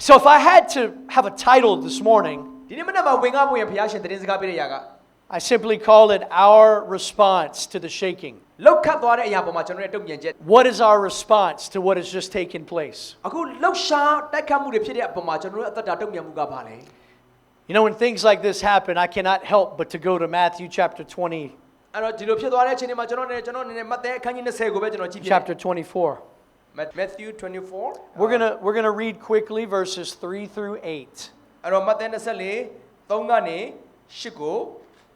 So if I had to have a title this morning, I simply call it Our Response to the Shaking. What is our response to what has just taken place? You know, when things like this happen, I cannot help but to go to Matthew chapter 20. Chapter 24. Matthew 24 We're going to we're going to read quickly verses 3 through 8. အဲ့တော့မဿဲ24 3ကနေ8ကို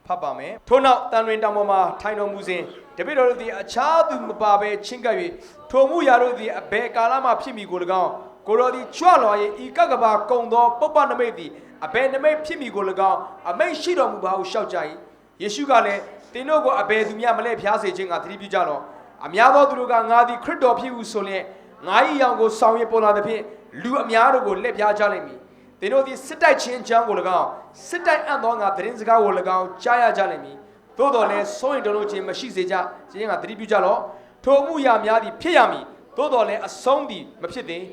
ဖတ်ပါမယ်ထို့နောက်တန်လွင်တောင်ပေါ်မှာထိုင်တော်မူစဉ်တပည့်တော်တို့သည်အခြားသူမပါဘဲချင်းကပ်၍ထိုမှုရာတို့သည်အဘယ်ကာလမှဖြစ်မည်ကို၎င်းကိုတော်သည်ကြွလွာ၍ဤကကဘာကုံသောပုပ္ပနမိတ်သည်အဘယ်နမိတ်ဖြစ်မည်ကို၎င်းအမိတ်ရှိတော်မူပါဟုရှောက်ကြ၏ယေရှုကလည်းသင်တို့ကိုအဘယ်သူမျှမလဲဖျားစေခြင်းကသတိပြုကြလော့ အများသောသူတို့ကငါသည်ခရစ်တော်ဖြစ်ဟုဆိုလျက်ငါ၏ရောင်ကိုဆောင်ရပေါ်လာသဖြင့်လူအများတို့ကိုလက်ပြားကြလိမ့်မည်သင်တို့သည်စစ်တိုက်ခြင်းအကြောင်းကို၎င်းစစ်တိုက်အံ့သောငါသတင်းစကားကို၎င်းကြားရကြလိမ့်မည်သို့တော်လည်းစိုးရင်တုန်လို့ခြင်းမရှိစေကြခြင်းကသတိပြုကြလော့ထိုအမှုရာများသည်ဖြစ်ရမည်သို့တော်လည်းအဆုံးသည်မဖြစ်သေး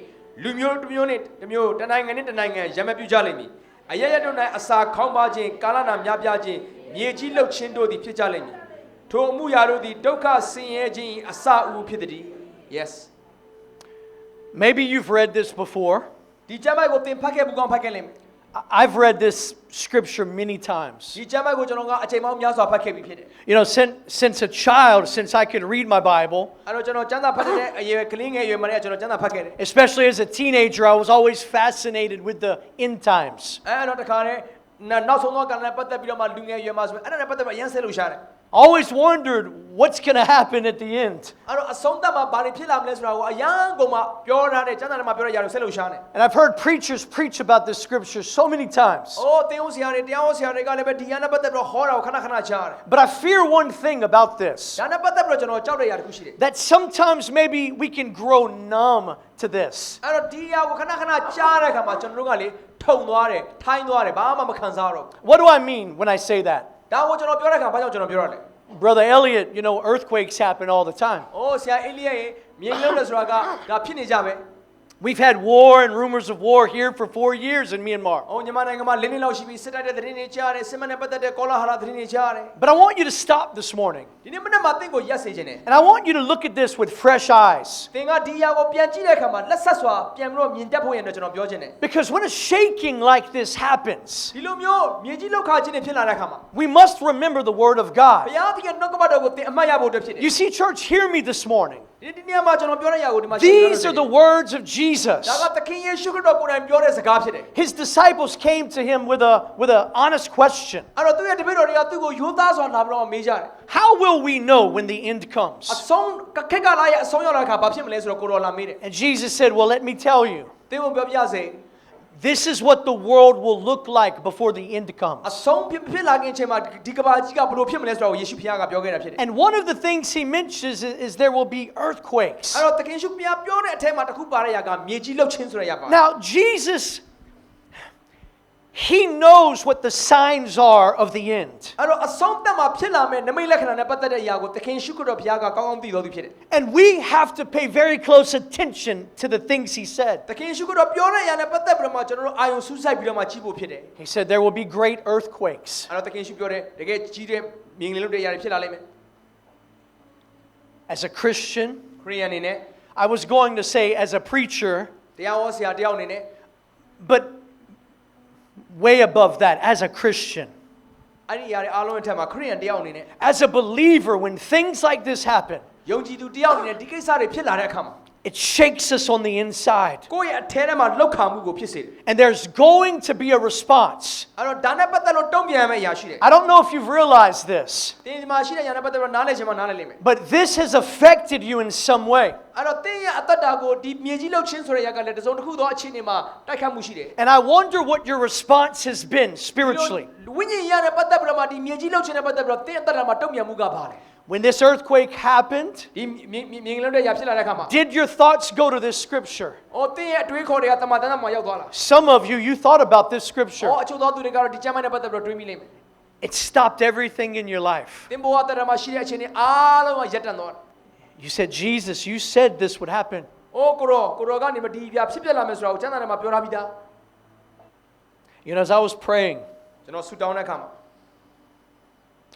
လူမျိုးတစ်မျိုးနှင့်တစ်မျိုးတစ်နိုင်ငံနှင့်တစ်နိုင်ငံရံမပြုကြလိမ့်မည်အရရတို့၌အစာခေါင်းပါခြင်းကာလနာများပြားခြင်းမြေကြီးလှုပ်ခြင်းတို့သည်ဖြစ်ကြလိမ့်မည် ထိုအမှုရာတို့သည်ဒုက္ခဆင်းရဲခြင်း၏အစအဦးဖြစ်သည် yes Maybe you've read this before. ဒီကျမ်းပိုက်ကိုသင်ဖတ်ခဲ့ဘူးကောင်းဖတ်ခဲ့လိမ့်မယ် I- I've read this scripture many times. ဒီကျမ်းပိုက်ကိုကျွန်တော်ကအချိန်ပေါင်းများစွာဖတ်ခဲ့ပြီးဖြစ်တယ် You know, since, since a child, since I could read my Bible, အဲ့တော့ကျွန်တော်ကျမ်းစာဖတ်တဲ့အရွယ်ကလေးငယ်ရွယ်မှာလည်းကျွန်တော်ကျမ်းစာဖတ်ခဲ့တယ် especially as a teenager, I was always fascinated with the end times. always wondered what's going to happen at the end. And I've heard preachers preach about this scripture so many times. But I fear one thing about this that sometimes maybe we can grow numb to this. What do I mean when I say that? ဒါကိုကျွန်တော်ပြောတဲ့အခါဘာကြောင့်ကျွန်တော်ပြောရလဲ Brother Elliot, you know, earthquakes happen all the time. ။အိုးဆရာအေလိယရဲ့မြေလုံးတယ်ဆိုတာကဒါဖြစ်နေကြပဲ။ We've had war and rumors of war here for four years in Myanmar. But I want you to stop this morning. And I want you to look at this with fresh eyes. Because when a shaking like this happens, we must remember the Word of God. You see, church, hear me this morning. These are the words of Jesus. His disciples came to him with a with an honest question. How will we know when the end comes? And Jesus said, Well, let me tell you. This is what the world will look like before the end အ comes. ဆုံးဖြစ်ဖြစ်လာခြင်းအချိန်မှာဒီကဘာကြီးကဘယ်လိုဖြစ်မလဲဆိုတော့ယေရှုဖခင်ကပြောခဲ့တာဖြစ်တယ် And one of the things he mentions is, is there will be earthquakes. ။အဲ့တော့သခင်ယေရှုဖခင်ပြောတဲ့အထက်မှာတစ်ခုပါတဲ့ຢာကမြေကြီးလှုပ်ခြင်းဆိုတဲ့ຢာပါ Now, Jesus, he knows what the signs are of the end. အဲ့တော့အဆုံးသတ်မှာဖြစ်လာမယ့်နမိတ်လက္ခဏာနဲ့ပတ်သက်တဲ့အရာကိုသခင်ယေရှုခရစ်တော်ဘုရားကကောင်းကောင်းသိတော်သူဖြစ်တယ် And we have to pay very close attention to the things he said. ။သခင်ယေရှုခရစ်တော်ပြောတဲ့အရာနဲ့ပတ်သက်ပြီးတော့မှကျွန်တော်တို့အာယုံစူးစိုက်ပြီးတော့မှကြည့်ဖို့ဖြစ်တယ်။ He said there will be great earthquakes. အဲ့တော့သခင်ယေရှုပြောတယ်တကယ်ကြီးတဲ့မြင်လေလို့တဲ့အရာတွေဖြစ်လာလိမ့်မယ် As a Christian, ။ခရိယန်အနေနဲ့ I was going to say as a preacher, တရားဟောဆရာတယောက်အနေနဲ့ but way above that, as a Christian. အဲ့ဒီအရာတွေအားလုံးအထက်မှာခရိယန်တယောက်အနေနဲ့ As a believer, when things like this happen, ယုံကြည်သူတယောက်အနေနဲ့ဒီကိစ္စတွေဖြစ်လာတဲ့အခါမှာ it shakes us on the inside. ကိုယ့်ရဲ့အထဲထဲမှာလောက်ခါမှုကိုဖြစ်စေတယ် And there's going to be a response. ။အဲ့တော့ဒါနဲ့ပတ်သက်လို့တုံ့ပြန်ရမယ့်အရာရှိတယ် I don't know if you've realized this, ။တင်းဒီမှာရှိတဲ့အရာနဲ့ပတ်သက်လို့နားလည်ချင်မှနားလည်လိမ့်မယ် but this has affected you in some way. ။အဲ့တော့တင်းရဲ့အသက်တာကိုဒီမြေကြီးလှုပ်ခြင်းဆိုတဲ့အရာကလည်းတစ်စုံတစ်ခုသောအခြေအနေမှာတိုက်ခတ်မှုရှိတယ် And I wonder what your response has been spiritually. ဝိညာဉ်ရနဲ့ပတ်သက်ပြီးတော့မှဒီမြေကြီးလှုပ်ခြင်းနဲ့ပတ်သက်ပြီးတော့တင်းအသက်တာမှာတုံ့ပြန်မှုကပါလေ When this earthquake happened, did your thoughts go to this scripture? Some of you, you thought about this scripture. It stopped everything in your life. You said, Jesus, you said this would happen. You know, as I was praying,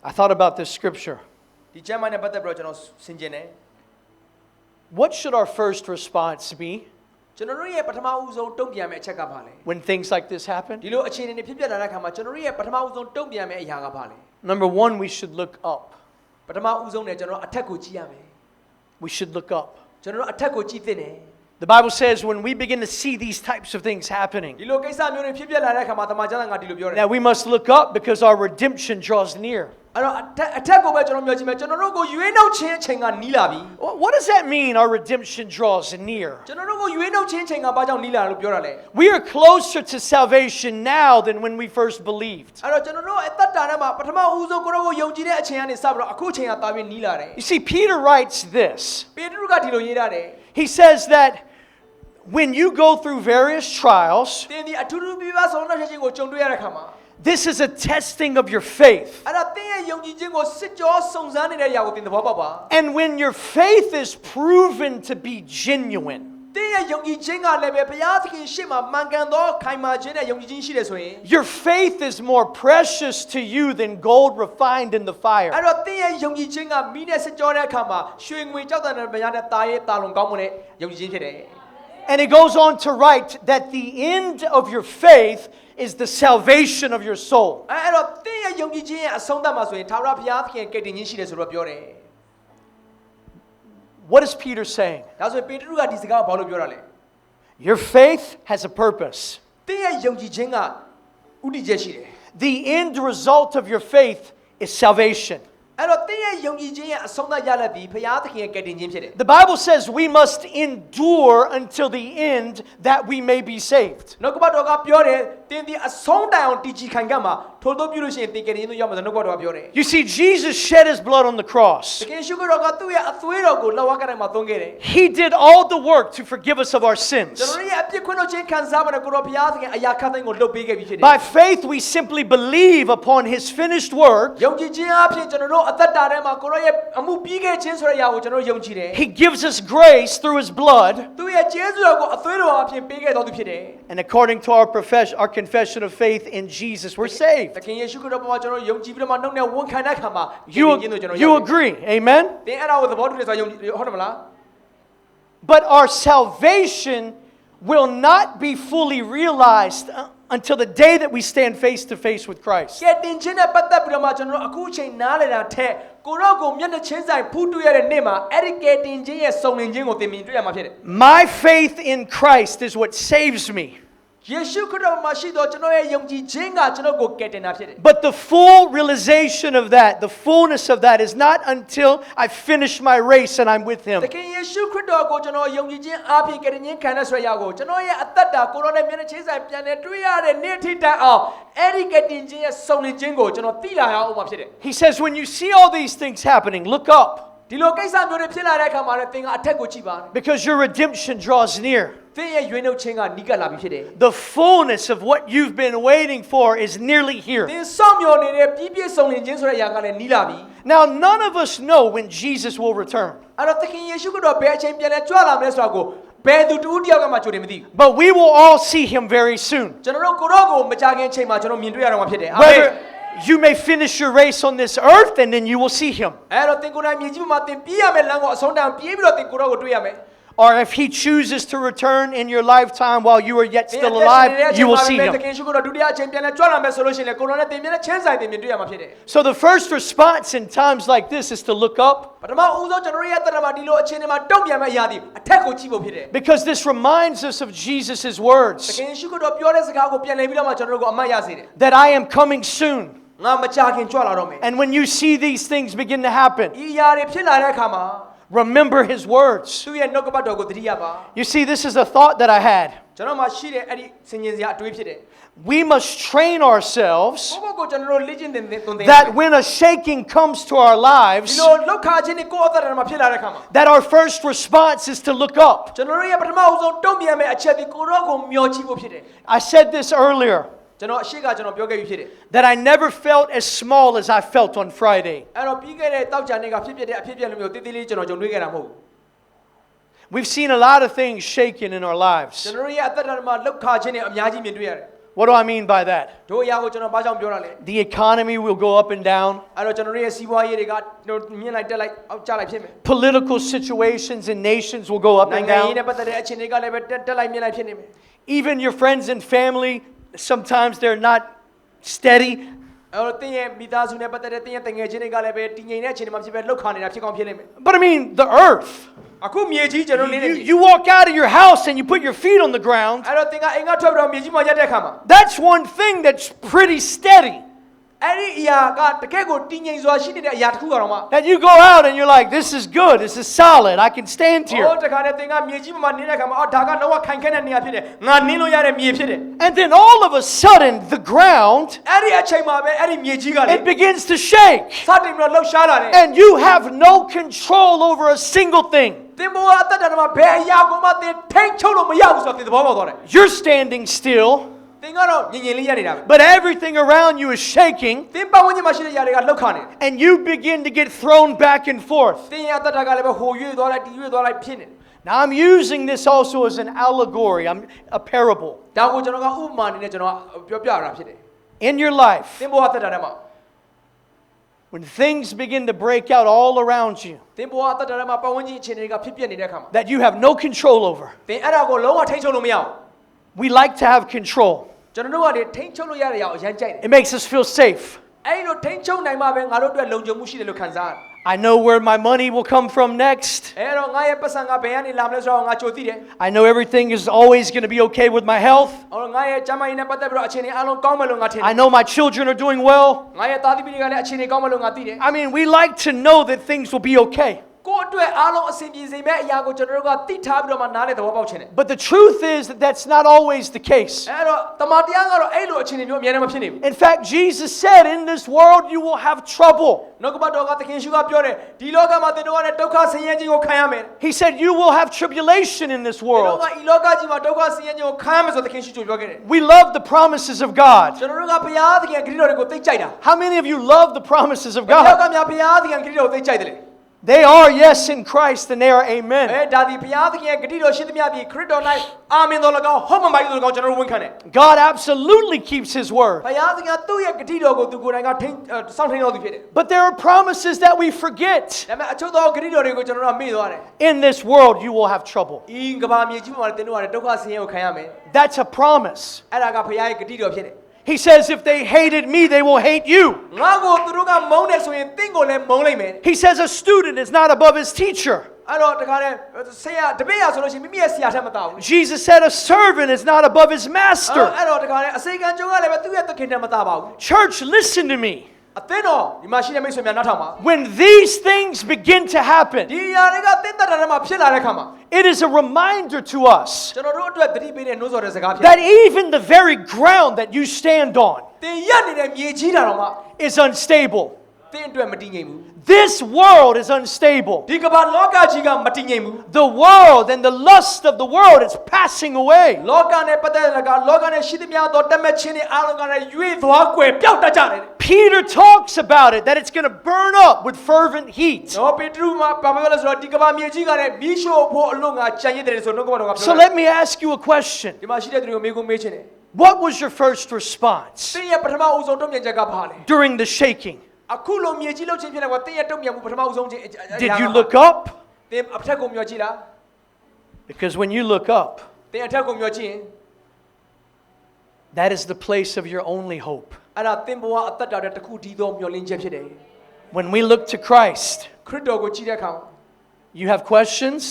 I thought about this scripture. ဒီကျမ်းပိုင်းနဲ့ပတ်သက်ပြီးတော့ကျွန်တော်ဆင်ခြင်တယ် What should our first response be ကျွန်တော်တို့ရဲ့ပထမဦးဆုံးတုံ့ပြန်မယ့်အချက်ကဘာလဲ when things like this happen? ဒီလိုအခြေအနေတွေဖြစ်ပျက်လာတဲ့အခါမှာကျွန်တော်တို့ရဲ့ပထမဦးဆုံးတုံ့ပြန်မယ့်အရာကဘာလဲ Number one, we should look up. ပထမဦးဆုံးနဲ့ကျွန်တော်အထက်ကိုကြည့်ရမယ် We should look up. ကျွန်တော်တို့အထက်ကိုကြည့်သင့်တယ် The Bible says when we begin to see these types of things ဒီ happening, လိုကိစ္စမျိုးတွေဖြစ်ပျက်လာတဲ့အခါမှာတမန်ကျမ်းစာကဒီလိုပြောတယ် that we must look up because our redemption draws near. အဲ့တော့အထက်အထက်ကိုပဲကျွန်တော်မျှော်ကြည့်မယ်ကျွန်တော်တို့ကိုရွေးနှုတ်ခြင်းအချိန်ကနီးလာပြီ Wh- What does that mean, our redemption draws near? ကျွန်တော်တို့ကိုရွေးနှုတ်ခြင်းအချိန်ကဘာကြောင့်နီးလာလဲလို့ပြောတာလဲ We are closer to salvation now than when we first believed. အဲ့တော့ကျွန်တော်တို့အသက်တာထဲမှာပထမဦးဆုံးကိုရောကိုယုံကြည်တဲ့အချိန်ကနေစပြီးတော့အခုအချိန်ကတာပြီးနီးလာတယ် You see, Peter writes this. ပေတရုကဒီလိုရေးထားတယ် he says that when you go through various trials, this is a testing of your faith. And when your faith is proven to be genuine, သင်ရဲ့ယုံကြည်ခြင်းကလည်းပဲဘုရားသခင်ရှေ့မှာမှန်ကန်သောခိုင်မာခြင်းနဲ့ယုံကြည်ခြင်းရှိတယ်ဆိုရင် your faith is more precious to you than gold refined in the အဲ့ fire. တော့သင်ရဲ့ယုံကြည်ခြင်းကမိနဲ့စစ်ကြောတဲ့အခါမှာရွှေငွေကြောက်တဲ့ဘုရားနဲ့တာရဲ့တာလုံကောင်းမှုနဲ့ယုံကြည်ခြင်းဖြစ်တယ် And it goes on to write that the end of your faith is the salvation of your soul. အဲ့အဲ့တော့သင်ရဲ့ယုံကြည်ခြင်းရဲ့အဆုံးသတ်မှာဆိုရင်သာဝရဘုရားသခင်ရဲ့ကယ်တင်ခြင်းရှိတယ်ဆိုတော့ပြောတယ် What is Peter saying? ဒါဆိုရင်ပေတရုကဒီစကားကိုဘာလို့ပြောတာလဲ Your faith has a purpose. သင်ရဲ့ယုံကြည်ခြင်းကဥတည်ချက်ရှိတယ် The end result of your faith is salvation. အဲ့တော့သင်ရဲ့ယုံကြည်ခြင်းရဲ့အဆုံးသတ်ရလဒ်ဒီဘုရားသခင်ရဲ့ကယ်တင်ခြင်းဖြစ်တယ် The Bible says we must endure until the end that we may be saved. နှုတ်ကပတ်တော်ကပြောတယ်သင်ဒီအဆုံးတိုင်အောင်တည်ကြည်ခိုင်ကပ်မှာ ထို့သောပြုလို့ရှိရင်သင်ကယ်တင်ခြင်းတို့ရောက်မှာဆိုနှုတ်ကပတ်တော်ကပြောတယ် You see, Jesus shed his blood on the တ cross. ကယ်ရှုခရတော်ကသူ့ရဲ့အသွေးတော်ကိုလက်ဝါးကတိုင်းမှာသုံးခဲ့တယ် He did all the work to forgive us of our sins. ကျွန်တော်တို့ရဲ့အပြစ်ခွင့်လို့ခြင်းခံစားပါတဲ့ကိုတော်ဘုရားသခင်အရာခတ်သိမ်းကိုလှုပ်ပေးခဲ့ပြီးဖြစ်တယ် By faith, we simply believe upon his finished work. ယုံကြည်ခြင်းအပြင်ကျွန်တော်တို့အသက်တာထဲမှာကိုရောရဲ့အမှုပြီးခဲ့ခြင်းဆိုတဲ့အရာကိုကျွန်တော်တို့ယုံကြည်တယ် He gives us grace through his blood. သူ့ရဲ့ကျေးဇူးတော်ကိုအသွေးတော်အပြင်ပေးခဲ့တော်သူဖြစ်တယ် And according to our, profession, our confession of faith in Jesus, we're သ saved. ခင်ယေရှုခရစ်တော်ပေါ်မှာကျွန်တော်တို့ယုံကြည်ပြီးတော့မှနှုတ်နဲ့ဝန်ခံတဲ့အခါမှာယုံ You, ကြည်ခြင်းတို့ကျွန်တော် you ရောက်တယ် agree, amen? သင်အဲ့ဒါကိုသဘောတူတယ်ဆိုတော့ယုံကြည်ဟုတ်တယ်မလား But our salvation will not be fully realized uh, until the day that we stand face to face with Christ. ကဲတင်ခြင်းနဲ့ပတ်သက်ပြီးတော့မှကျွန်တော်တို့အခုအချိန်နားလည်တာထက်ကိုရောကိုမျက်နှာချင်းဆိုင်ဖူးတွေ့ရတဲ့နေ့မှာအဲ့ဒီကဲတင်ခြင်းရဲ့စုံလင်ခြင်းကိုသင်မြင်တွေ့ရမှာဖြစ်တယ် My faith in Christ is what saves me. But the full realization of that, the fullness of that, is not until I finish my race and I'm with Him. He says, when you see all these things happening, look up. ဒီလိုကိစ္စမျိုးတွေဖြစ်လာတဲ့အခါမှာလည်းသင်ကအထက်ကိုကြည့်ပါ because your redemption draws near. သင်ရဲ့ရွေးနှုတ်ခြင်းကနီးကပ်လာပြီဖြစ်တယ် The fullness of what you've been waiting for is nearly here. သင်စောင့်မျှော်နေတဲ့ပြည့်ပြည့်စုံလင်ခြင်းဆိုတဲ့အရာကလည်းနီးလာပြီ Now, none of us know when Jesus will return, အဲ့တော့သခင်ယေရှုခရစ်တော်ဘယ်အချိန်ပြန်လဲကြွလာမလဲဆိုတာကိုဘယ်သူတူတယောက်ကမှကြိုတင်မသိဘူး but we will all see Him very soon. ကျွန်တော်တို့ကိုရောကိုမကြခင်ချိန်မှာကျွန်တော်မြင်တွေ့ရတော့မှာဖြစ်တယ်အာမင် Whether you may finish your race on this earth and then you will see Him, အဲ့တော့သင်ကိုယ်တိုင်မြင်ကြည့်မှာသင်ပြေးရမယ့်လမ်းကိုအဆုံးတန်ပြေးပြီးတော့သင်ကိုရောကိုတွေ့ရမယ် or if He chooses to return in your lifetime while you are yet still alive, you will see သ Him. ခင်ရှုခရစ်တော်ဒုတိယအချိန်ပြန်လဲကြွလာမယ်ဆိုလို့ရှိရင်လေကိုရောနဲ့သင်မြင်တဲ့ချင်းဆိုင်သင်မြင်တွေ့ရမှာဖြစ်တယ် So, the first response in times like this is to look up ပထမဦးဆုံးကျွန်တော်တို့ရဲ့တရမှာဒီလိုအခြေအနေမှာတုံ့ပြန်မဲ့အရာဒီအထက်ကိုကြည့်ဖို့ဖြစ်တယ် because this reminds us of Jesus' သ words ခင်ရှုခရစ်တော်ပြောတဲ့စကားကိုပြန်လည်ပြီးတော့မှကျွန်တော်တို့ကိုအမှတ်ရစေတယ် that I am coming soon. ငါမကြခင်ကြွလာတော့မယ် And when you see these things begin to happen, ဤအရာတွေဖြစ်လာတဲ့အခါမှာ remember His words. သူ့ရဲ့နှုတ်ကပတ်တော်ကိုသတိရပါ You see, this is a thought that I had. ကျွန်တော်မှရှိတဲ့အဲ့ဒီစင်ញင်စရာအတွေးဖြစ်တယ် We must train ourselves ကိုကိုကိုကျွန်တော်တို့လေ့ကျင့်သင်သင်သွန်သင် that when a shaking comes to our ဒီ lives, လိုလောက်ခါခြင်းနဲ့ကိုယ့်အသက်တာမှာဖြစ်လာတဲ့အခါမှာ that our first response is to look up. ကျွန်တော်တို့ရဲ့ပထမဦးဆုံးတုံ့ပြန်မဲ့အချက်ဒီကိုရောကိုမျောကြည့်ဖို့ဖြစ်တယ် I said this earlier ကျွန်တော်အရှိကကျွန်တော်ပြောခဲ့ပြီးဖြစ်တယ် that I never felt as small as I felt on Friday. အဲ့တော့ပြီးခဲ့တဲ့တောက်ကြနေ့ကဖြစ်ဖြစ်တဲ့အဖြစ်အပျက်လိုမျိုးတိတိလေးကျွန်တော်ကြုံတွေ့ခဲ့တာမဟုတ်ဘူး We've seen a lot of things shaken in our ကျွန် lives. တော်တို့ရဲ့အသက်တာမှာလောက်ခါခြင်းနဲ့အများကြီးမြင်တွေ့ရတယ် What do I mean by that? တို့အရာကိုကျွန်တော်ဘာကြောင့်ပြောတာလဲ The economy will go up and down. အဲ့တော့ကျွန်တော်တို့ရဲ့စီးပွားရေးတွေကကျွန်တော်မြင်လိုက်တက်လိုက်အောက်ကျလိုက်ဖြစ်မယ် Political situations in nations will go up နို and င်ငံရေး down. နဲ့ပတ်သက်တဲ့အခြေအနေကလည်းပဲတက်တက်လိုက်မြင်လိုက်ဖြစ်နေမယ် Even your friends and family, sometimes they're not steady. အဲ့တော့တင်းရဲ့မိသားစုနဲ့ပတ်သက်တဲ့တင်းရဲ့တငယ်ချင်းတွေကလည်းပဲတည်ငြိမ်တဲ့အခြေအနေမှာဖြစ်ပဲလှုပ်ခါနေတာဖြစ်ကောင်းဖြစ်နေမယ် But I mean, the earth. အခုမြေကြီးကျွန်တော်နေနေ You, you walk out of your house and you put your feet on the ground. အဲ့တော့တင်းကအိမ်ကထွက်ပြီးတော့မြေကြီးမှာရက်တဲ့ခါမှာ That's one thing that's pretty steady. အဲ့ဒီအရာကတကယ့်ကိုတည်ငြိမ်စွာရှိနေတဲ့အရာတစ်ခုကတော့မှ That you go out and you're like, this is good, this is solid, I can stand ဟို here. တခါတည်းတင်းကမြေကြီးမှာနေတဲ့ခါမှာအော်ဒါကလောကခိုင်ခဲတဲ့နေရာဖြစ်တယ်ငါနင်းလို့ရတဲ့မြေဖြစ်တယ် And then all of a sudden, the ground, အဲ့ဒီအချိန်မှာပဲအဲ့ဒီမြေကြီးကလေ it begins to shake. စတင်ပြီးတော့လှုပ်ရှားလာတယ် And you have no control over a single thing. တင်ဘောအသက်တာမှာဘယ်အရာကိုမှတင်ထိန်ချုပ်လို့မရဘူးဆိုတော့တင်သဘောပေါက်သွားတယ် You're standing still, တင်ကတော့ငြိမ်ငြိမ်လေးရနေတာပဲ but everything around you is shaking, တင်ပတ်ဝန်းကျင်မှာရှိတဲ့ຢာတွေကလှုပ်ခါနေတယ် and you begin to get thrown back and forth. တင်ရအသက်တာကလည်းပဲဟိုရွေ့သွားလိုက်ဒီရွေ့သွားလိုက်ဖြစ်နေတယ် Now, I'm using this also as an allegory, I'm a parable. ဒါကိုကျွန်တော်ကဥပမာအနေနဲ့ကျွန်တော်ကပြောပြတာဖြစ်တယ် In your life, တင်ဘောအသက်တာထဲမှာ when things begin to break out all around you တင်ဘောအသက်တာထဲမှာပတ်ဝန်းကျင်အခြေအနေတွေကဖြစ်ပျက်နေတဲ့အခါမှာ that you have no control over, တင်အဲ့ဒါကိုလုံးဝထိန်ချုပ်လို့မရဘူး we like to have control. ကျွန်တော်တို့ကလေထိန်ချုပ်လို့ရတဲ့အရာကိုအရန်ကြိုက်တယ် It makes us feel safe. အဲ့လိုထိန်ချုပ်နိုင်မှပဲငါတို့အတွက်လုံခြုံမှုရှိတယ်လို့ခံစားရတယ် I know where my money will come from next. အဲ့တော့ငါရဲ့ပတ်စံကဘယ်ကနေလာမလဲဆိုတော့ငါကြိုသိတယ် I know everything is always going to be okay with my health. အော်ငါရဲ့ကျန်းမာရေးနဲ့ပတ်သက်ပြီးတော့အခြေအနေအလုံးကောင်းမယ်လို့ငါထင်တယ် I know my children are doing well. ငါရဲ့သားသမီးတွေကလည်းအခြေအနေကောင်းမယ်လို့ငါသိတယ် I mean, we like to know that things will be okay. ကိုယ့်အတွက်အားလုံးအဆင်ပြေစေမဲ့အရာကိုကျွန်တော်တို့ကသိထားပြီးတော့မှနားလေသဘောပေါက်ချင်တယ် But the truth is that that's not always the case. အဲ့တော့တမန်တရားကတော့အဲ့လိုအခြေအနေမျိုးအများနဲ့မဖြစ်နေဘူး In fact, Jesus said, In this world you will have trouble. နှုတ်ကပတ်တော်ကသခင်ရှုကပြောတယ်ဒီလောကမှာသင်တို့ကလည်းဒုက္ခဆင်းရဲခြင်းကိုခံရမယ် He said, You will have tribulation in this သင်တို့ world. ကဤလောကကြီးမှာဒုက္ခဆင်းရဲခြင်းကိုခံရမယ်ဆိုသခင်ရှုကြိုပြောခဲ့တယ် We love the promises of God. ကျွန်တော်တို့ကဘုရားသခင်ဂရုတော်တွေကိုသိကြိုက်တာ How many of you love the promises of ဘုရားက God? များဘုရားသခင်ဂရုတော်ကိုသိကြိုက်တယ်လေ They are, yes, in Christ, and they are အဲ amen. ဒါဒီဘုရားသခင်ရဲ့ဂရုတော်ရှိသမျှဒီခရစ်တော်၌အာမင်တော်၎င်းဟုတ်မမိုက်တော်၎င်းကျွန်တော်တို့ဝန်ခံတယ် God absolutely keeps His word. ဘုရားသခင်ကသူ့ရဲ့ဂတိတော်ကိုသူကိုယ်တိုင်ကထိန်းအဲစောင့်ထိန်းတော်သူဖြစ်တယ် But there are promises that we forget. ။ဒါပေမဲ့အချို့သောဂတိတော်တွေကိုကျွန်တော်တို့ကမေ့သွားတယ် In this world, you will have trouble. ။ဤကဘာမြေကြီးပေါ်မှာတင်တော့ရတယ်ဒုက္ခဆင်းရဲကိုခံရမယ် That's a promise. ။အဲ့ဒါကဘုရားရဲ့ဂတိတော်ဖြစ်တယ် He says, If they hated me, they will hate you. ။ငါကိုသူတို့ကမုန်းတယ်ဆိုရင်တင့်ကိုလည်းမုန်းလိုက်မယ် He says, A student is not above his teacher. ။အဲ့တော့တခါတည်းဆရာတပည့်ရဆိုလို့ရှိရင်မိမိရဲ့ဆရာထက်မတောင်းဘူး Jesus said, A servant is not above his ။ master. အဲ့တော့တခါတည်းအစိကံကျုံကလည်းပဲသူ့ရဲ့သခင်ထက်မတာပါဘူး Church, listen to me. ။ အသင်းတော်ဒီမှာရှိတဲ့မိတ်ဆွေများနောက်ထောင်ပါ When these things begin to ။ဒီ happen, ຢာတွေကတင့်တရထဲမှာဖြစ်လာတဲ့ခါမှာ it is a reminder to us ကျွန်တော်တို့အတွက်သတိပေးတဲ့နှိုးဆော်တဲ့စကားဖြစ် that even the very ground that you stand on တင်ရက်နေတဲ့မြေကြီးတာတော့မှ is unstable. တင်းအတွက်မတည်ငြိမ်ဘူး This world is unstable. ဒီကမ္ဘာလောကကြီးကမတည်ငြိမ်ဘူး The world and the lust of the world is passing away. လောကနဲ့ပတ်သက်တဲ့ကလောကနဲ့ရှိသမျှသောတတ်မဲ့ခြင်းတွေအားလုံးကလည်းရွေ့သွားကွယ်ပျောက်တတ်ကြတယ် Peter talks about it that it's going to burn up with fervent heat. နော်ပေတရုမှာဘာပြောလဲဆိုတော့ဒီကမ္ဘာမြေကြီးကလည်းမီးရှို့ဖို့အလို့ငါကြံရည်တယ်ဆိုတော့နှုတ်ကပတ်တော်ကပြော So တယ် let me ask you a question. ဒီမှာရှိတဲ့သူတွေကိုမေးခွန်းမေးချင်တယ် What was your first response တင်းရဲ့ပထမဦးဆုံးတုံ့ပြန်ချက်ကဘာလဲ during the shaking? အခုလိုမြေကြီးလှုပ်ခြင်းဖြစ်တဲ့ကွာတင်းရဲ့တုံ့ပြန်မှုပထမဦးဆုံးချင်း Did you look up? တင်းအထက်ကိုမျှော်ကြည့်လား Because when you look up, တင်းအထက်ကိုမျှော်ကြည့်ရင် that is the place of your only hope. အဲ့ဒါတင်းဘဝအသက်တာတဲ့တစ်ခုတည်းသောမျှော်လင့်ချက်ဖြစ်တယ် When we look to Christ, ခရစ်တော်ကိုကြည့်တဲ့အခါ you have questions,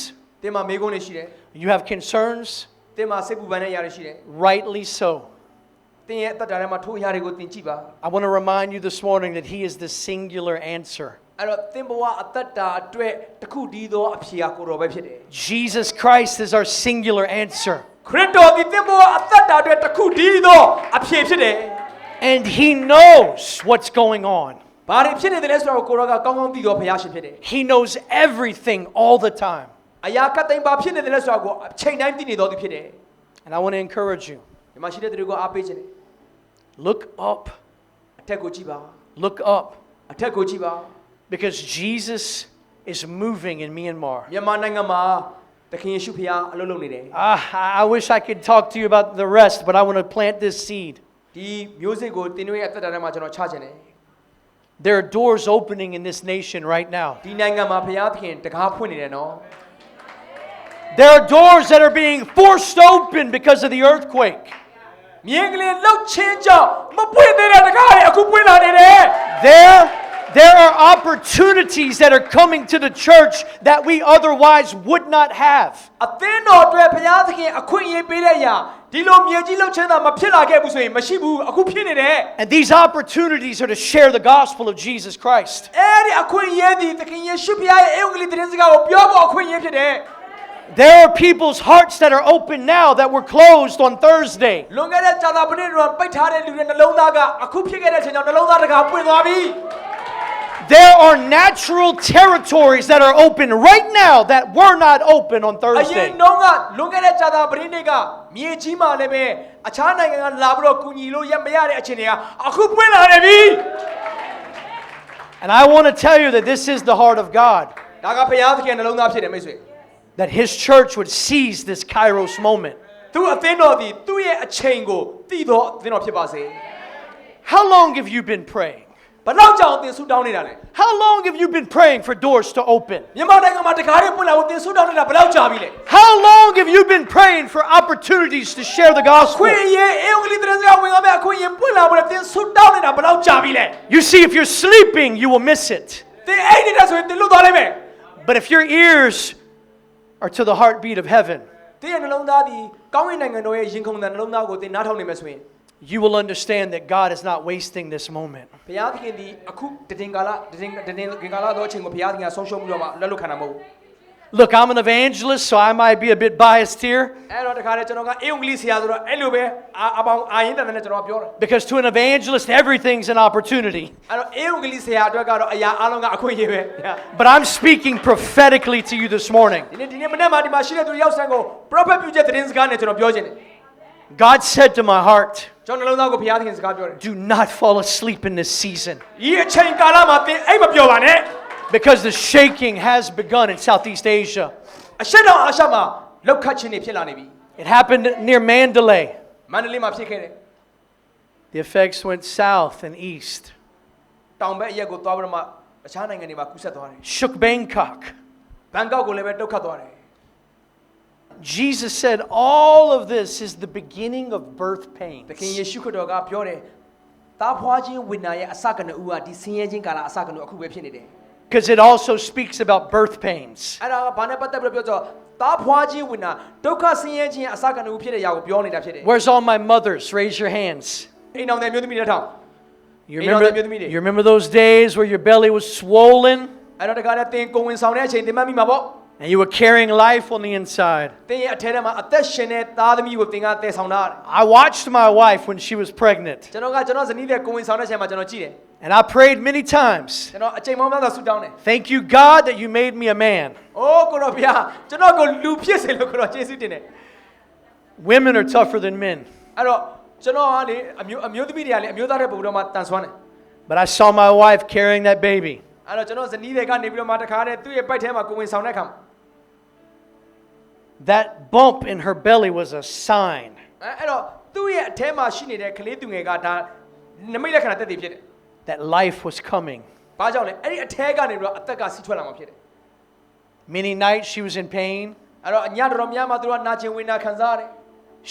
တင်းမှာမေးခွန်းတွေရှိတယ် you have concerns, တင်းမှာစိတ်ပူပန်တဲ့ຢာတွေရှိတယ် rightly so. တင်းရဲ့အသက်တာထဲမှာထိုးຢာတွေကိုတင်ကြည့်ပါ I want to remind you this morning that He is the singular answer. အဲ့တော့သင်ဘဝအသက်တာအတွက်တစ်ခုတည်းသောအဖြေကိုတော်ပဲဖြစ်တယ် Jesus Christ is our singular answer. ခရစ်တော်ဒီသင်ဘဝအသက်တာအတွက်တစ်ခုတည်းသောအဖြေဖြစ်တယ် And He knows what's going on. ဘာတွေဖြစ်နေတယ်လဲဆိုတော့ကိုရောကကောင်းကောင်းသိတော်ဘုရားရှင်ဖြစ်တယ် He knows everything all the time. အရာကတိန်ဘာဖြစ်နေတယ်လဲဆိုတော့ကိုအချိန်တိုင်းသိနေတော်သူဖြစ်တယ် And I want to encourage you ဒီမှာရှိတဲ့သူတွေကိုအားပေးခြင်းတယ် look up, အထက်ကိုကြည့်ပါ look up, အထက်ကိုကြည့်ပါ because Jesus is moving in Myanmar. မြန်မာနိုင်ငံမှာတ သခင်ယေရှုဖခင်အလုပ်လုပ်နေတယ် Ah, I I wish I could talk to you about the rest, but I want to plant this seed. ဒီမျိုးစစ်ကိုတင်းတို့ရဲ့အသက်တာထဲမှာကျွန်တော်ချခြင်းတယ် There are doors opening in this nation right now. ဒီနိုင်ငံမှာဖခင်သခင်တကားဖွင့်နေတယ်နော် There are doors that are being forced open because of the earthquake. မြင်းကလေးလှုပ်ချင်းကြောင့်မပွင့်သေးတဲ့တကားတွေအခုပွင့်လာနေတယ် There, there are opportunities that are coming to the church that we otherwise would not have. အသင်းတော်အတွက်ဘုရားသခင်အခွင့်အရေးပေးတဲ့အရာဒီလိုမြေကြီးလှုပ်ချင်းတာမဖြစ်လာခဲ့ဘူးဆိုရင်မရှိဘူးအခုဖြစ်နေတယ် And these opportunities are to share the gospel of Jesus Christ. အဲ့ဒီအခွင့်အရေးဒီသခင်ယေရှုဖခင်ရဲ့အင်္ဂလိပ်သတင်းစကားကိုပြောဖို့အခွင့်အရေးဖြစ်တယ် There are people's hearts that are open now that were closed on Thursday. လွန်ခဲ့တဲ့ဇာတာပနေ့တော့ပိတ်ထားတဲ့လူတွေနှလုံးသားကအခုဖြစ်ခဲ့တဲ့အချိန်ကြောင့်နှလုံးသားတကားပွင့်သွားပြီ There are natural territories that are open right now that were not open on အရင် Thursday. တော့ကလွန်ခဲ့တဲ့ဇာတာပနေ့နေ့ကမြေကြီးမှာလည်းပဲအခြားနိုင်ငံကလာပြီးတော့ကူညီလို့ရမရတဲ့အခြေအနေကအခုပွင့်လာနေပြီ And I want to tell you that this is the heart of God, ဒါကဘုရားသခင်နှလုံးသားဖြစ်တယ်မိတ်ဆွေ that His church would seize this Kairos moment. သူအသင်းတော်ဒီသူ့ရဲ့အချိန်ကိုတည်တော်အသင်းတော်ဖြစ်ပါစေ How long have you been praying? ဘလောက်ကြောင်သင်ဆုတောင်းနေတာလဲ How long have you been praying for doors to open? မြန်မာနိုင်ငံမှာတကားတွေပွင့်လာဖို့သင်ဆုတောင်းနေတာဘလောက်ကြာပြီလဲ How long have you been praying for opportunities to share the ခွ gospel? င့်အရေးအင်္ဂလိပ်သတင်းစကားဝင်ရမယ့်အခွင့်အရေးပွင့်လာဖို့လည်းသင်ဆုတောင်းနေတာဘလောက်ကြာပြီလဲ You see, if you're sleeping, you will miss it. သင်အိတ်နေတာဆိုရင်သင်လွတ်သွားလိမ့်မယ် But if your ears are to the heartbeat of heaven, သင်ရဲ့နှလုံးသားဒီကောင်းကင်နိုင်ငံတော်ရဲ့ရင်ခုန်တဲ့နှလုံးသားကိုသင်နားထောင်နေမယ်ဆိုရင် you will understand that God is not wasting this moment. ဘုရားသခင်ဒီအခုတည်င်ကာလတည်င်တည်င်ကာလတော့အချိန်ကိုဘုရားသခင်ကဆုံးရှုံးပြီးတော့မှလက်လွတ်ခံတာမဟုတ်ဘူး Look, I'm an evangelist, so I might be a bit biased here. အဲ့တော့တခါလေကျွန်တော်ကအင်္ဂလိပ်ဆရာဆိုတော့အဲ့လိုပဲအာအပေါင်းအာရင်တန်တဲ့ကျွန်တော်ပြောတာ Because to an evangelist, everything's an opportunity. အဲ့တော့အင်္ဂလိပ်ဆရာအတွက်ကတော့အရာအလုံးကအခွင့်အရေးပဲ But I'm speaking prophetically to you this morning. ဒီနေ့ဒီနေ့မနေ့မှဒီမှာရှိတဲ့သူရောက်စံကို prophet ပြုချက်သတင်းစကားနဲ့ကျွန်တော်ပြောခြင်းတယ် God said to my heart, ကျွန်တော်နှလုံးသားကိုဘုရားသခင်စကားပြောတယ် Do not fall asleep in this season. ဒီအချိန်ကာလမှာသင်အိမ်မပြောပါနဲ့ Because the shaking has begun in Southeast Asia. အရှက်တော်အာရှမှာလောက်ခတ်ခြင်းတွေဖြစ်လာနေပြီ It happened near Mandalay. မန္တလေးမှာဖြစ်ခဲ့တယ် The effects went south and east, တောင်ဘက်အရက်ကိုသွားပြီးတော့မှအခြားနိုင်ငံတွေမှာကူးဆက်သွားတယ် shook Bangkok. ဘန်ကောက်ကိုလည်းပဲတုတ်ခတ်သွားတယ် Jesus said, All of this is the beginning of birth သခင် pains. ယေရှုခရစ်တော်ကပြောတယ်တားဖွားခြင်းဝိညာဉ်ရဲ့အစကနဦးကဒီဆင်းရဲခြင်းကာလအစကနဦးအခုပဲဖြစ်နေတယ် Because it also speaks about birth pains. အဲ့ဒါကဘာနဲ့ပတ်သက်ပြီးတော့ပြောတော့တားဖွားခြင်းဝိညာဉ်ဒုက္ခဆင်းရဲခြင်းအစကနဦးဖြစ်တဲ့ຢာကိုပြောနေတာဖြစ်တယ် Where's all my mothers? Raise your hands. အိမ်တော်တဲ့မျိုးသမီးတွေထောင် You Hey, no, remember, the media. you remember those days where your belly was swollen အဲ့တော့တခါတည်းသင်ကိုယ်ဝင်ဆောင်တဲ့အချိန်သင်မှတ်မိမှာပေါ့ and you were carrying life on the inside? သင်ရဲ့အထဲထဲမှာအသက်ရှင်တဲ့သားသမီးကိုသင်ကတည်ဆောင်တာ I watched my wife when she was pregnant, ကျွန်တော်ကကျွန်တော်ဇနီးတဲ့ကိုယ်ဝင်ဆောင်တဲ့အချိန်မှာကျွန်တော်ကြည့်တယ် and I prayed many times. ကျွန်တော်အချိန်မောင်းများစွာဆုတောင်းတယ် Thank you, God, that you made me a man. ။အိုးကိုတော်ဗျာကျွန်တော်ကိုလူဖြစ်စေလို့ကိုတော်ယေရှုတင်တယ် Women are tougher than men. ။အဲ့တော့ကျွန်တော်ကလေအမျိုးအမျိုးသမီးတွေကလေအမျိုးသားတဲ့ပုံတော်မှာတန်ဆွမ်းတယ် But I saw my wife carrying that baby. ။အဲ့တော့ကျွန်တော်ဇနီးတွေကနေပြီးတော့မှတခါတည်းသူ့ရဲ့ပိုက်ထဲမှာကိုယ်ဝင်ဆောင်တဲ့အခါမှာ That bump in her belly was a sign အဲ့အဲ့တော့သူ့ရဲ့အထဲမှာရှိနေတဲ့ကလေးသူငယ်ကဒါနမိတ်လက္ခဏာတက်တည်ဖြစ်တယ် that life was coming. ။ဘာကြောင့်လဲအဲ့ဒီအထဲကနေပြီးတော့အသက်ကစီးထွက်လာမှာဖြစ်တယ် Many nights she was in pain. ။အဲ့တော့အညတော်တော်များများသူကနာကျင်ဝေဒနာခံစားရတယ်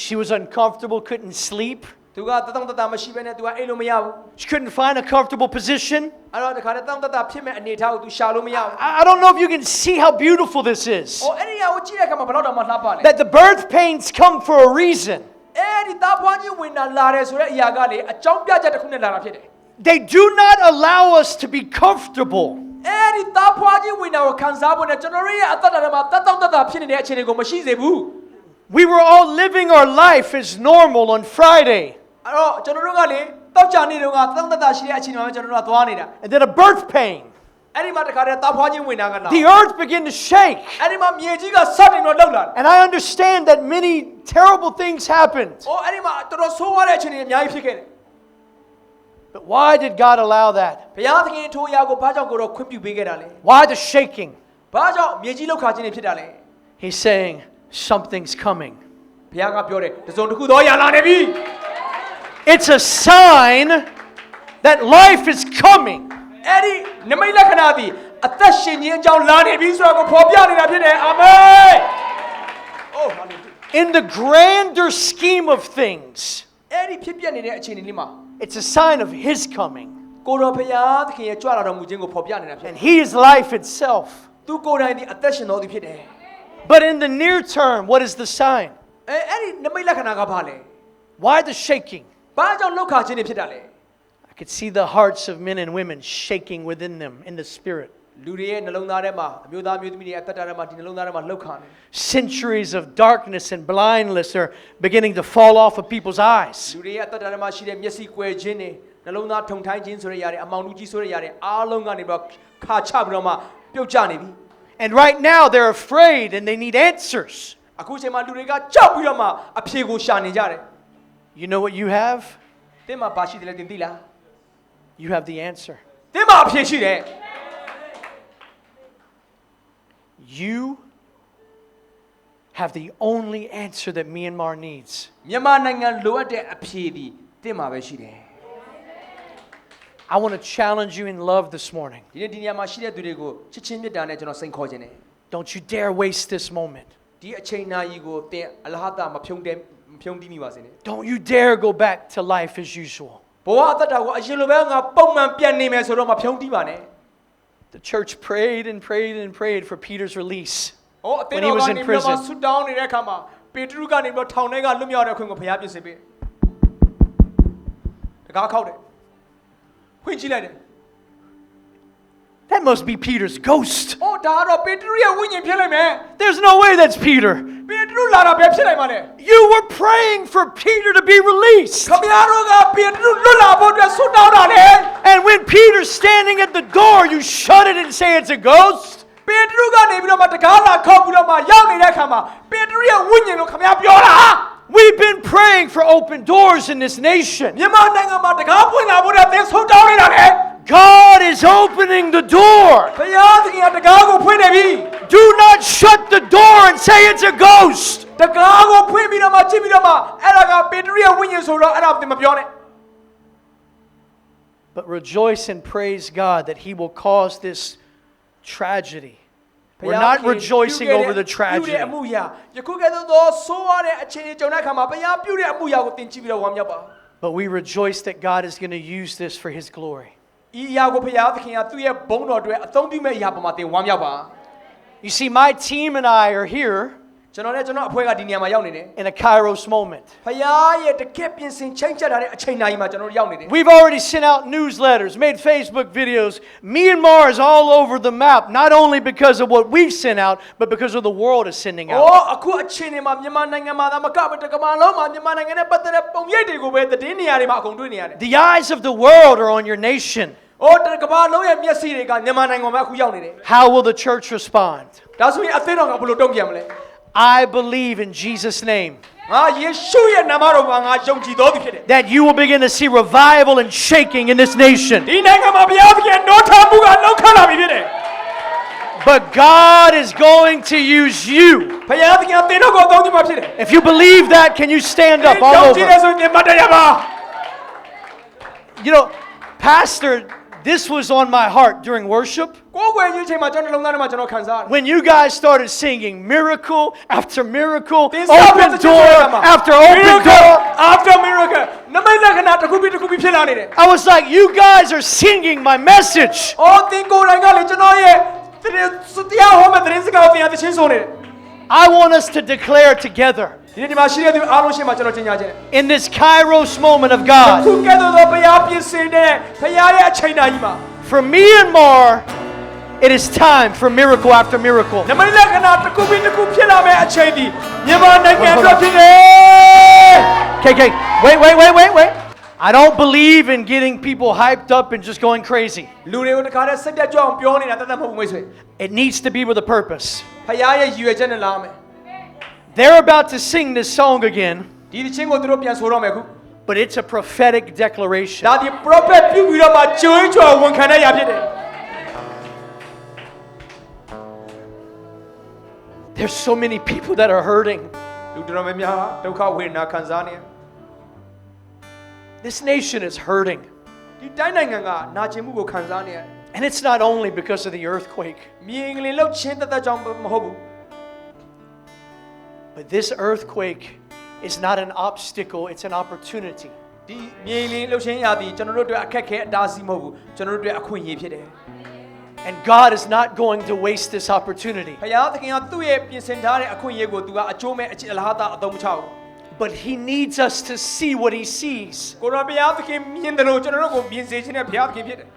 She was uncomfortable, couldn't sleep. ။သူကတတောင့်တတမရှိဘဲနဲ့သူကအိမ်လို့မရဘူး She couldn't find a comfortable position. ။အဲ့တော့တခါတည်းတောင့်တတဖြစ်မဲ့အနေအထားကိုသူရှာလို့မရဘူး I I don't know if you can see how beautiful this is. ။အော်အဲ့ဒီအရာကိုကြည့်တဲ့အခါမှာဘယ်တော့မှလှပလဲ That the birth pains come for a reason. ။အဲ့ဒီသားဖွားခြင်းဝေဒနာလာတယ်ဆိုတဲ့အရာကလေအကြောင်းပြချက်တစ်ခုနဲ့လာတာဖြစ်တယ် They do not allow us to be comfortable. ။အဲ့ဒီသားဖွားခြင်းဝေဒနာကိုခံစားဖို့နဲ့ကျွန်တော်တို့ရဲ့အသက်တာထဲမှာတတ်တောင့်တတဖြစ်နေတဲ့အခြေအနေကိုမရှိစေဘူး We were all living our life as normal on Friday. ။အဲ့တော့ကျွန်တော်တို့ကလေတောက်ကြနေတော့ကတတ်တောင့်တတရှိတဲ့အခြေအနေမှာကျွန်တော်တို့ကသွားနေတာ And then a birth pain. ။အဲ့ဒီမှာတခါတည်းသားဖွားခြင်းဝေဒနာကလာ The earth began to shake. ။အဲ့ဒီမှာမြေကြီးကစတင်တော့လှုပ်လာတယ် And I understand that many terrible things happened. ။အော်အဲ့ဒီမှာတော်တော်ဆိုးရတဲ့အခြေအနေအများကြီးဖြစ်ခဲ့တယ် But why did God allow that? ။ဘုရားသခင်ထိုအရာကိုဘာကြောင့်ကိုတော့ခွင့်ပြုပေးခဲ့တာလဲ Why the shaking? ။ဘာကြောင့်မြေကြီးလှုပ်ခါခြင်းတွေဖြစ်တာလဲ He's saying, something's coming. ဘုရားကပြောတယ်တစုံတစ်ခုသောအရာလာနေပြီ It's a sign that life is coming. အဲ့ဒီနမိတ်လက္ခဏာသည်အသက်ရှင်ခြင်းအကြောင်းလာနေပြီဆိုတာကိုဖော်ပြနေတာဖြစ်တယ်အာမင်အိုးဟာလေလုယာ In the grander scheme of things, အဲ့ဒီဖြစ်ပျက်နေတဲ့အခြေအနေလေးမှာ it's a sign of His coming. ကိုတော်ဘုရားသခင်ရဲ့ကြွလာတော်မူခြင်းကိုဖော်ပြနေတာဖြစ်တယ် And He is life itself. သူကိုယ်တိုင်ဒီအသက်ရှင်တော်သူဖြစ်တယ် But in the near term, what is the sign? အဲအဲ့ဒီနမိတ်လက္ခဏာကဘာလဲ Why the shaking? ဘာကြောင့်လောက်ခါခြင်းတွေဖြစ်တာလဲ I could see the hearts of men and women shaking within them in the spirit. လူတွေရဲ့နှလုံးသားထဲမှာအမျိုးသားမျိုးသမီးတွေအသက်တာထဲမှာဒီနှလုံးသားထဲမှာလှုပ်ခါနေ Centuries of darkness and blindness are beginning to fall off of people's eyes. လူတွေရဲ့အသက်တာထဲမှာရှိတဲ့မျက်စိကွယ်ခြင်းတွေနှလုံးသားထုံထိုင်းခြင်းဆိုတဲ့ຢာတွေအမောင်လူကြီးဆိုတဲ့ຢာတွေအားလုံးကနေပြီးတော့ခါချပြီးတော့မှပြုတ်ကျနေပြီ And right now, they're afraid and they need answers. အခုချိန်မှာလူတွေကကြောက်ပြီးတော့မှအဖြေကိုရှာနေကြတယ် You know what you have? တင်းမှာဘာရှိတယ်လဲတင်သိလား You have the answer. တင်းမှာအဖြေရှိတယ် You have the only answer that Myanmar needs. မြန်မာနိုင်ငံလိုအပ်တဲ့အဖြေဒီတင်းမှာပဲရှိတယ် I want to challenge you in love this morning. ဒီနေ့ဒီနေရာမှာရှိတဲ့သူတွေကိုချစ်ချင်းမြတ်တာနဲ့ကျွန်တော်စိန်ခေါ်ခြင်းတယ် Don't you dare waste this moment. ဒီအချိန်နာရီကိုတင်းအလဟတာမဖြုံးတယ်မဖြုံးတီးမိပါစေနဲ့ Don't you dare go back to life as usual. ဘဝအသက်တာကိုအရင်လိုပဲငါပုံမှန်ပြန်နေမယ်ဆိုတော့မဖြုံးတီးပါနဲ့ The church prayed and prayed and prayed for Peter's release. ဟောအသင်း When he တော် was က in နေပြီးတော့မှ prison. ဆူတောင်းနေတဲ့အခါမှာပေတရုကနေပြီးတော့ထောင်ထဲကလွတ်မြောက်တဲ့အခွင့်ကိုဘုရားပြင်ဆင်ပေးတကားခောက်တယ်ဖွင့်ကြည့်လိုက်တယ် That must be Peter's ghost. ဟောဒါကတော့ပေတရုရဲ့ဝိညာဉ်ဖြစ်လိုက်မယ် There's no way that's Peter. ပေတရုလာတာပဲဖြစ်နိုင်ပါလေ You were praying for Peter to be released. ခမရတို့ကပေတရုလွတ်လာဖို့အတွက်ဆူတောင်းတာလေ And when Peter's standing at the door, you shut it and say it's a ghost. ပေတရုကနေပြီးတော့မှတကားလာခောက်ပြီးတော့မှရောက်နေတဲ့အခါမှာပေတရုရဲ့ဝိညာဉ်ကိုခမရပြောတာ We've been praying for open doors in this nation. မြန်မာနိုင်ငံမှာတကားဖွင့်လာဖို့အတွက်သင်ဆူတောင်းနေတာလေ God is opening the door. ဘုရားသခင်ကတကားကိုဖွင့်နေပြီ Do not shut the door and say it's a ghost. တကားကိုဖွင့်ပြီးတော့မှကြည့်ပြီးတော့မှအဲ့ဒါကပေတရုရဲ့ဝိညာဉ်ဆိုတော့အဲ့ဒါသင်မပြောနဲ့ But rejoice and praise God that He will cause this tragedy. We're not rejoicing over the ပြုတဲ့ tragedy. အမှုရာယခုကဲ့သို့သောဆိုးရတဲ့အခြေအနေကြုံတဲ့အခါမှာဘုရားပြုတဲ့အမှုရာကိုသင်ကြည့်ပြီးတော့ဝမ်းမြောက်ပါ But we rejoice that God is going to use this for His glory. ဤအရာကိုဘုရားသခင်ကသူ့ရဲ့ဘုန်းတော်အတွက်အသုံးပြုမဲ့အရာပေါ်မှာသင်ဝမ်းမြောက်ပါ You see, my team and I are here ကျွန်တော်လည်းကျွန်တော်အဖွဲ့ကဒီနေရာမှာရောက်နေတယ် in a Kairos moment. ဘုရားရဲ့တကယ့်ပြင်ဆင်ချိန်ချက်ထားတဲ့အချိန်တိုင်းမှာကျွန်တော်တို့ရောက်နေတယ် We've already sent out newsletters, made Facebook videos. Myanmar is all over the map, not only because of what we've sent out, but because of the world is sending out. အော်အခုအချိန်တွေမှာမြန်မာနိုင်ငံမှာသာမကဘဲတကမ္ဘာလုံးမှာမြန်မာနိုင်ငံနဲ့ပတ်သက်တဲ့ပုံရိပ်တွေကိုပဲသတင်းနေရာတွေမှာအကုန်တွေ့နေရတယ် The eyes of the world are on your nation. ။ How will the church respond? I believe in Jesus' name. That you will begin to see revival and shaking in this nation. But God is going to use you. If you believe that, can you stand up all over? You know, Pastor this was on my heart during worship. When you guys started singing miracle after miracle, open door after open door. After miracle. I was like, you guys are singing my message. Oh, I want us to declare together. In this Kairos moment of God, for me and more, it is time for miracle after miracle. KK, wait, wait, wait, wait, wait. I don't believe in getting people hyped up and just going crazy. It needs to be with a purpose. They're about to sing this song again. But it's a prophetic declaration. There's so many people that are hurting. This nation is hurting. And it's not only because of the earthquake. but this earthquake is not an obstacle, it's an opportunity. ဒီမြေငလင်လောက်ချင်းရာသည်ကျွန်တော်တို့အတွက်အခက်ခဲအတားအဆီးမဟုတ်ဘူးကျွန်တော်တို့အတွက်အခွင့်အရေးဖြစ်တယ် And God is not going to waste this opportunity, ဖယားသခင်ကသူ့ရဲ့ပြင်ဆင်ထားတဲ့အခွင့်အရေးကိုသူကအကျိုးမဲ့အချစ်အလားတာအသုံးမချဘူး but He needs us to see what He sees. ကိုရောဘုရားသခင်မြင်တယ်လို့ကျွန်တော်တို့ကိုမြင်စေခြင်းနဲ့ဘုရားသခင်ဖြစ်တယ်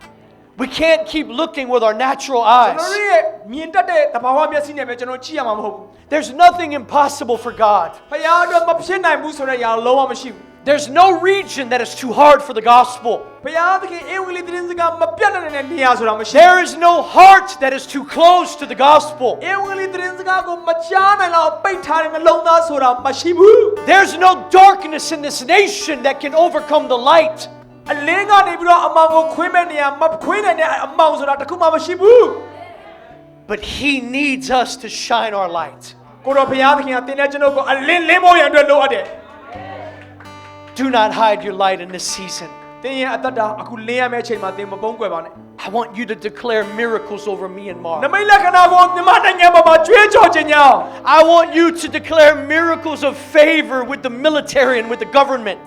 We can't keep looking with our natural ကျွန်တော် eyes. တို့ရဲ့မြင်တတ်တဲ့တဘာဝမျက်စိနဲ့ပဲကျွန်တော်ကြည့်ရမှာမဟုတ်ဘူး There's nothing impossible for God. ဖယားအတွက်မဖြစ်နိုင်ဘူးဆိုတဲ့အရာလုံးဝမရှိဘူး There's no region that is too hard for the gospel. ဘုရားသခင်အေဝံဂေလိသတင်းစကားမပြတ်နိုင်တဲ့နေရာဆိုတာမရှိဘူး There is no heart that is too close to the gospel. အေဝံဂေလိသတင်းစကားကိုမကြားနိုင်တော့ပိတ်ထားတဲ့နှလုံးသားဆိုတာမရှိဘူး There's no darkness in this nation that can overcome the light. အလင်းကနေပြီးတော့အမောင်ကိုခွင်းမဲ့နေရာမခွင်းနိုင်တဲ့အမောင်ဆိုတာတစ်ခုမှမရှိဘူး But He needs us to shine our light. ကိုတော်ဘုရားသခင်ကတင်းတဲ့ကျွန်တော်ကိုအလင်းလင်းဖို့ရန်အတွက်လိုအပ်တယ် Do not hide your light in this season. တင်းရဲ့အသက်တာအခုလင်းရမယ့်အချိန်မှာတင်းမပုံးကွယ်ပါနဲ့ I want you to declare miracles over me and Mark. I want you to declare miracles of favor with the military and with the government.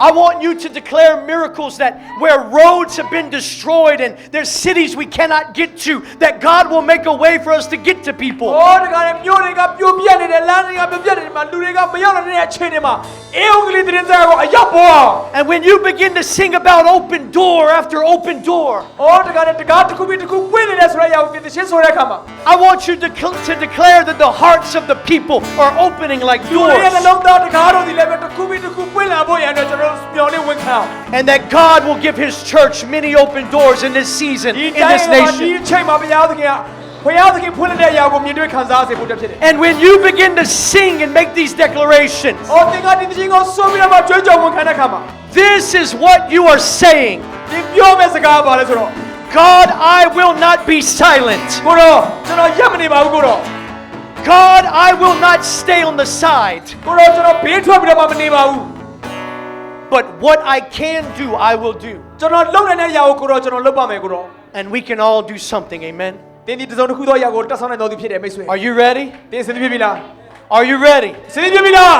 I want you to declare miracles that where roads have been destroyed and there's cities we cannot get to, that God will make a way for us to get to people. And when you begin to sing about open door after open door, I want you to, to declare that the hearts of the people are opening like doors. And that God will give His church many open doors in this season, in this nation. အချိန်မှာဘုရားသခင်ကဘုရားသခင်ဖွင့်လှစ်တဲ့အရာကိုမြင်တွေ့ခံစားစေဖို့အတွက်ဖြစ်တယ် And when you begin to sing and make these declarations, ။အော်သင်ကဒီသချင်းကိုဆိုပြီးတော့မှကြွေးကြော်ဝင်ခံတဲ့အခါမှာ this is what you are saying ဒီပြောမဲ့စကားပါလဲဆိုတော့ God, I will not be silent. ကိုတော့ကျွန်တော်ရက်မနေပါဘူးကိုတော့ God, I will not stay on the side. ကိုတော့ကျွန်တော်ဘေးထွက်ပြီးတော့မှမနေပါဘူး But what I can do, I will do. ကျွန်တော်လုံနိုင်တဲ့အရာကိုကိုတော့ကျွန်တော်လုပ်ပါမယ်ကိုတော့ And we can all do something, amen? တင်းဒီတစ်စုံတစ်ခုသောအရာကိုတက်ဆောင်နိုင်တော်သူဖြစ်တယ်မိတ်ဆွေ Are you ready? တင်းစင်ပြပြီလား Are you ready? စင်ပြပြီလား